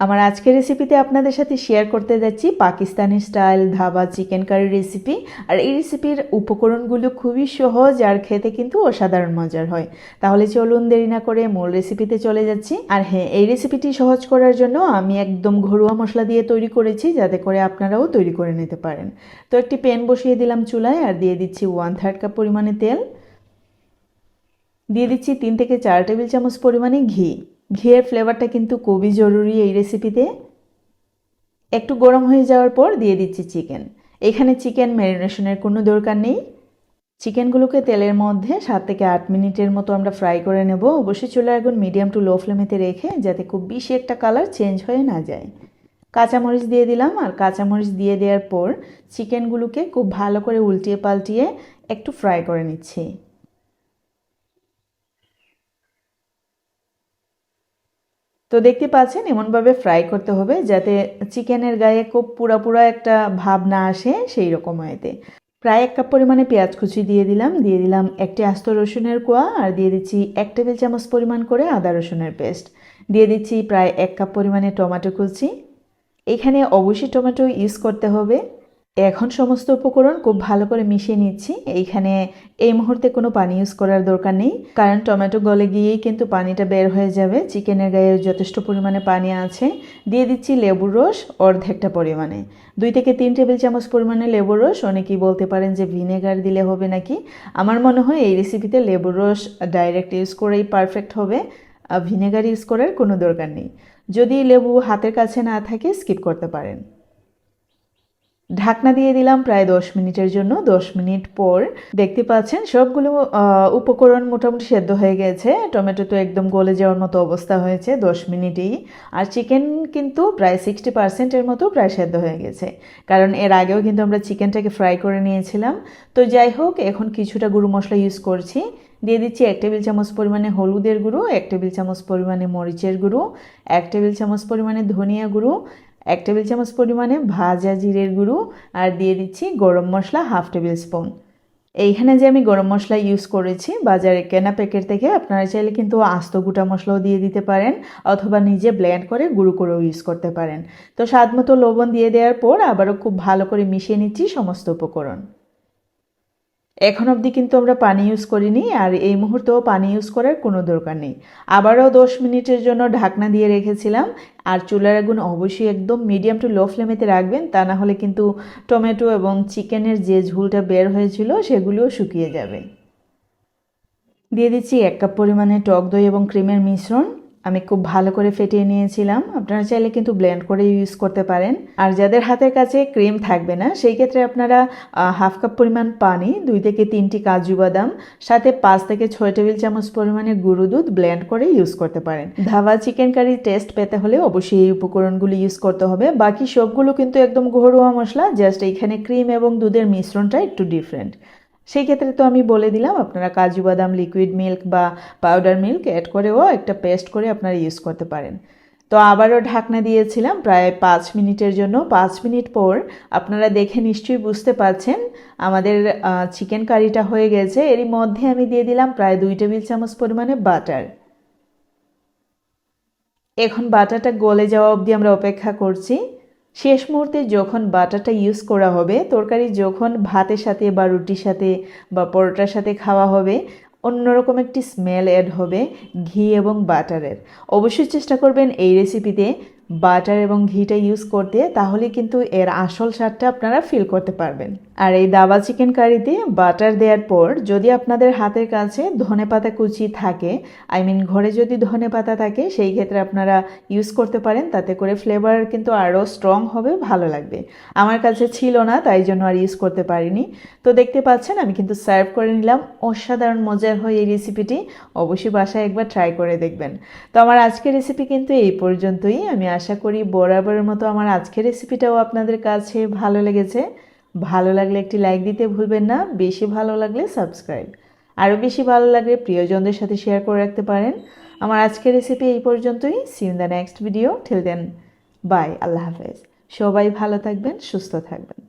আমার আজকের রেসিপিতে আপনাদের সাথে শেয়ার করতে যাচ্ছি Pakistani style dhaba chicken curry recipe আর এই রেসিপির উপকরণগুলো খুবই সহজ আর খেতে কিন্তু অসাধারণ মজার হয়। তাহলে চলুন দেরি না করে মূল রেসিপিতে চলে যাচ্ছি। আর হ্যাঁ এই রেসিপিটি সহজ করার জন্য আমি একদম ঘরোয়া মশলা দিয়ে তৈরি করেছি যাতে করে আপনারাও তৈরি করে নিতে পারেন। তো একটি প্যান বসিয়ে দিলাম চুলায় আর দিয়ে দিচ্ছি ওয়ান থার্ড কাপ পরিমাণে তেল। দিয়ে দিচ্ছি তিন থেকে চার টেবিল চামচ পরিমাণে ঘি। ঘিয়ের ফ্লেভারটা কিন্তু খুবই জরুরি এই রেসিপিতে একটু গরম হয়ে যাওয়ার পর দিয়ে দিচ্ছি চিকেন এখানে চিকেন ম্যারিনেশনের কোনো দরকার নেই। চিকেনগুলোকে তেলের মধ্যে সাত থেকে আট মিনিটের মতো আমরা ফ্রাই করে নেব। অবশ্যই চলে এখন মিডিয়াম টু লো ফ্লেমেতে রেখে যাতে খুব বেশি একটা কালার চেঞ্জ হয়ে না যায়। কাঁচামরিচ দিয়ে দিলাম আর কাঁচামরিচ দিয়ে দেওয়ার পর চিকেনগুলোকে খুব ভালো করে উল্টিয়ে পাল্টিয়ে একটু ফ্রাই করে নিচ্ছি। তো দেখতে পাচ্ছেন, এমনভাবে ফ্রাই করতে হবে যাতে চিকেনের গায়ে খুব পুরা একটা ভাব না আসে সেই রকম হয়েতে। প্রায় এক কাপ পরিমাণে পেঁয়াজ কুচি দিয়ে দিলাম দিয়ে দিলাম একটি আস্ত রসুনের কোয়া আর দিয়ে দিচ্ছি এক টেবিল চামচ পরিমাণ করে আদা রসুনের পেস্ট। দিয়ে দিচ্ছি প্রায় এক কাপ পরিমাণে টমেটো কুচি। এখানে অবশ্যই টমেটো ইউজ করতে হবে। এখন সমস্ত উপকরণ খুব ভালো করে মিশিয়ে নিচ্ছি। এইখানে এই মুহূর্তে কোনো পানি ইউজ করার দরকার নেই। কারণ টমেটো গলে গিয়েই কিন্তু পানিটা বের হয়ে যাবে। চিকেনের গায়ে যথেষ্ট পরিমাণে পানি আছে। দিয়ে দিচ্ছি লেবুর রস অর্ধেকটা পরিমাণে। দুই থেকে তিন টেবিল চামচ পরিমাণে লেবুর রস। অনেকেই বলতে পারেন যে ভিনেগার দিলে হবে নাকি। আমার মনে হয় এই রেসিপিতে লেবুর রস ডাইরেক্ট ইউজ করেই পারফেক্ট হবে। ভিনেগার ইউজ করার কোনো দরকার নেই। যদি লেবু হাতের কাছে না থাকে স্কিপ করতে পারেন। ঢাকনা দিয়ে দিলাম প্রায় দশ মিনিটের জন্য। দশ মিনিট পর দেখতে পাচ্ছেন সবগুলো উপকরণ মোটামুটি সেদ্ধ হয়ে গেছে। টমেটো তো একদম গলে যাওয়ার মতো অবস্থা হয়েছে দশ মিনিটেই। আর চিকেন কিন্তু প্রায় সিক্সটি পার্সেন্টের মতো প্রায় সেদ্ধ হয়ে গেছে। কারণ এর আগেও কিন্তু আমরা চিকেনটাকে ফ্রাই করে নিয়েছিলাম। তো যাই হোক, এখন কিছুটা গুঁড়ো মশলা ইউজ করছি। দিয়ে দিচ্ছি এক টেবিল চামচ পরিমাণে হলুদের গুঁড়ো, এক টেবিল চামচ পরিমাণে মরিচের গুঁড়ো, এক টেবিল চামচ পরিমাণে ধনিয়া গুঁড়ো এক টেবিল চামচ পরিমাণে ভাজা জিরের গুঁড়ো আর দিয়ে দিচ্ছি গরম মশলা হাফ টেবিল স্পুন। এইখানে যে আমি গরম মশলা ইউজ করেছি, বাজারে কেনা প্যাকেট থেকে আপনারা চাইলে কিন্তু আস্ত গোটা মশলাও দিয়ে দিতে পারেন অথবা নিজে ব্লেন্ড করে গুঁড়ো করেও ইউজ করতে পারেন। তো স্বাদ মতো লবণ দিয়ে দেওয়ার পর আবারও খুব ভালো করে মিশিয়ে নিচ্ছি সমস্ত উপকরণ। এখন অবধি কিন্তু আমরা পানি ইউজ করিনি আর এই মুহূর্তেও পানি ইউজ করার কোনো দরকার নেই। আবারও দশ মিনিটের জন্য ঢাকনা দিয়ে রেখেছিলাম আর চুলার আগুন অবশ্যই একদম মিডিয়াম টু লো ফ্লেমেতে রাখবেন, তা না হলে কিন্তু টমেটো এবং চিকেনের যে ঝুলটা বের হয়েছিল সেগুলিও শুকিয়ে যাবে। দিয়ে দিচ্ছি এক কাপ পরিমাণে টক দই এবং ক্রিমের মিশ্রণ। আমি খুব ভালো করে ফেটিয়ে নিয়েছিলাম। আপনারা চাইলে কিন্তু ব্লেন্ড করে ইউজ করতে পারেন। আর যাদের হাতের কাছে ক্রিম থাকবে না, সেই ক্ষেত্রে আপনারা হাফ কাপ পরিমাণ পানি, দুই থেকে তিনটি কাজু বাদাম, সাথে পাঁচ থেকে ছয় টেবিল চামচ পরিমাণে গুঁড়ো দুধ ব্লেন্ড করে ইউজ করতে পারেন। ধাবা চিকেন কারি টেস্ট পেতে হলে অবশ্যই এই উপকরণগুলি ইউজ করতে হবে। বাকি সবগুলো কিন্তু একদম ঘরোয়া মশলা জাস্ট এইখানে ক্রিম এবং দুধের মিশ্রণটা একটু ডিফারেন্ট সেই ক্ষেত্রে তো আমি বলে দিলাম, আপনারা কাজু বাদাম লিকুইড মিল্ক বা পাউডার মিল্ক অ্যাড করেও একটা পেস্ট করে আপনারা ইউজ করতে পারেন। তো আবারও ঢাকনা দিয়েছিলাম, প্রায় পাঁচ মিনিটের জন্য। পাঁচ মিনিট পর আপনারা দেখে নিশ্চয়ই বুঝতে পারছেন, আমাদের চিকেন কারিটা হয়ে গেছে। এরই মধ্যে আমি দিয়ে দিলাম প্রায় দুই টেবিল চামচ পরিমাণে বাটার এখন বাটারটা গলে যাওয়া অবধি আমরা অপেক্ষা করছি। শেষ মুহূর্তে যখন বাটাটা ইউজ করা হবে, তরকারি যখন ভাতের সাথে বা রুটির সাথে বা পরোটার সাথে খাওয়া হবে, অন্যরকম একটি স্মেল অ্যাড হবে ঘি এবং বাটারের। অবশ্যই চেষ্টা করবেন এই রেসিপিতে বাটার এবং ঘিটা ইউজ করতে, তাহলে কিন্তু এর আসল স্বাদটা আপনারা ফিল করতে পারবেন। আর এই দাবা চিকেন কারিতে বাটার দেওয়ার পর যদি আপনাদের হাতের কাছে ধনে পাতা কুচি থাকে আই মিন ঘরে যদি ধনে পাতা থাকে, সেই ক্ষেত্রে আপনারা ইউজ করতে পারেন, তাতে করে ফ্লেভার কিন্তু আরও স্ট্রং হবে, ভালো লাগবে। আমার কাছে ছিল না, তাই জন্য আর ইউজ করতে পারিনি। তো দেখতে পাচ্ছেন, আমি কিন্তু সার্ভ করে নিলাম। অসাধারণ মজার হয় এই রেসিপিটি অবশ্যই বাসায় একবার ট্রাই করে দেখবেন। তো আমার আজকের রেসিপি কিন্তু এই পর্যন্তই। আমি আশা করি বরাবরের মতো আমার আজকের রেসিপিটাও আপনাদের কাছে ভালো লেগেছে। ভালো লাগলে একটি লাইক দিতে ভুলবেন না, বেশি ভালো লাগলে সাবস্ক্রাইব আরও বেশি ভালো লাগলে প্রিয়জনদের সাথে শেয়ার করে রাখতে পারেন। আমার আজকের রেসিপি এই পর্যন্তই। See in the next video till then bye আল্লাহ হাফেজ। সবাই ভালো থাকবেন, সুস্থ থাকবেন।